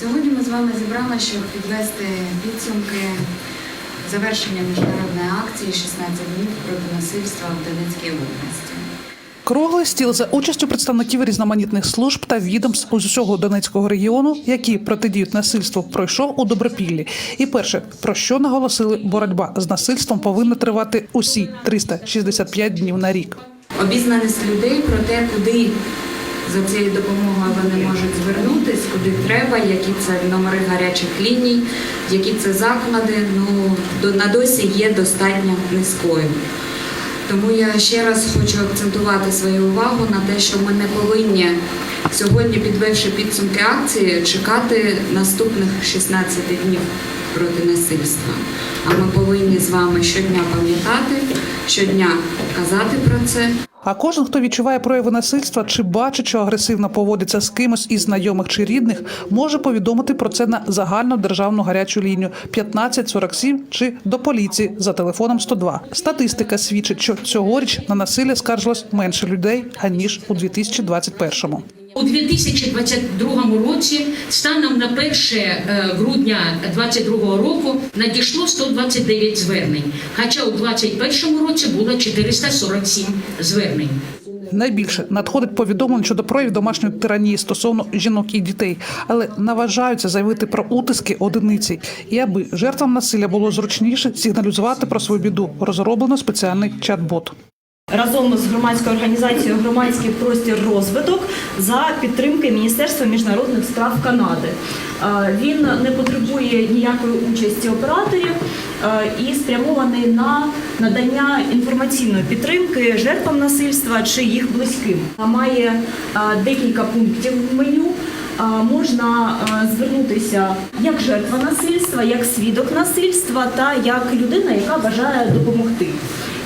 Сьогодні ми з вами зібрали, щоб підвести підсумки завершення міжнародної акції «16 днів проти насильства в Донецькій області. Круглий стіл за участю представників різноманітних служб та відомств з усього Донецького регіону, які протидіють насильству, пройшов у Добропіллі. І перше, про що наголосили, боротьба з насильством повинна тривати усі 365 днів на рік. Обізнаність людей про те, куди за цією допомогою вони можуть куди треба, які це номери гарячих ліній, які це заклади, ну на досі є достатньо низькою. Тому я ще раз хочу акцентувати свою увагу на те, що ми не повинні сьогодні, підвівши підсумки акції, чекати наступних 16 днів проти насильства. А ми повинні з вами щодня пам'ятати, щодня казати про це. А кожен, хто відчуває прояви насильства чи бачить, що агресивно поводиться з кимось із знайомих чи рідних, може повідомити про це на загальну державну гарячу лінію 1547 чи до поліції за телефоном 102. Статистика свідчить, що цьогоріч на насилля скаржилось менше людей аніж у 2021-му. У 2022 році, станом на 1 е, грудня 2022 року, надійшло 129 звернень, хоча у 2021 році було 447 звернень. Найбільше надходить повідомлень щодо проявів домашньої тиранії стосовно жінок і дітей, але наважаються заявити про утиски одиниці. І аби жертвам насилля було зручніше сигналізувати про свою біду, розроблено спеціальний чат-бот. Разом з громадською організацією Громадський простір розвиток за підтримки Міністерства міжнародних справ Канади. Е, Він не потребує ніякої участі операторів е, і спрямований на надання інформаційної підтримки жертвам насильства чи їх близьким. Має е, декілька пунктів в меню. Можна звернутися як жертва насильства, як свідок насильства та як людина, яка бажає допомогти.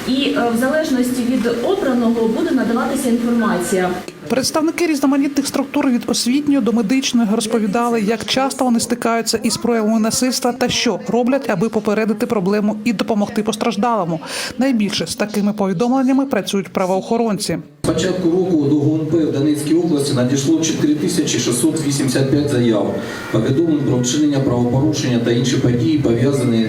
І е, в залежності від обраного буде надаватися інформація. Представники різноманітних структур від освітньої до медичної розповідали, як часто вони стикаються із проявами насильства та що роблять, аби попередити проблему і допомогти постраждалому. Найбільше з такими повідомленнями працюють правоохоронці. З початку року до ГУНП в Донецькій області надійшло 4685 заяв, повідомлень про вчинення правопорушення та інші події, пов'язані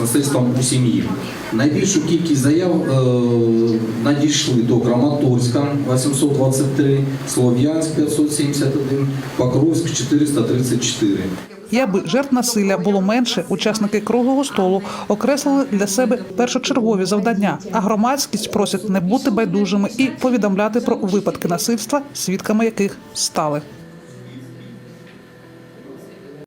насильством у сім'ї. Найбільшу кількість заяв е, надійшли до Краматорська 823, Слов'янськ 571, Покровськ 434. І аби жертв насилля було менше, учасники круглого столу окреслили для себе першочергові завдання. А громадськість просять не бути байдужими і повідомляти про випадки насильства, свідками яких стали.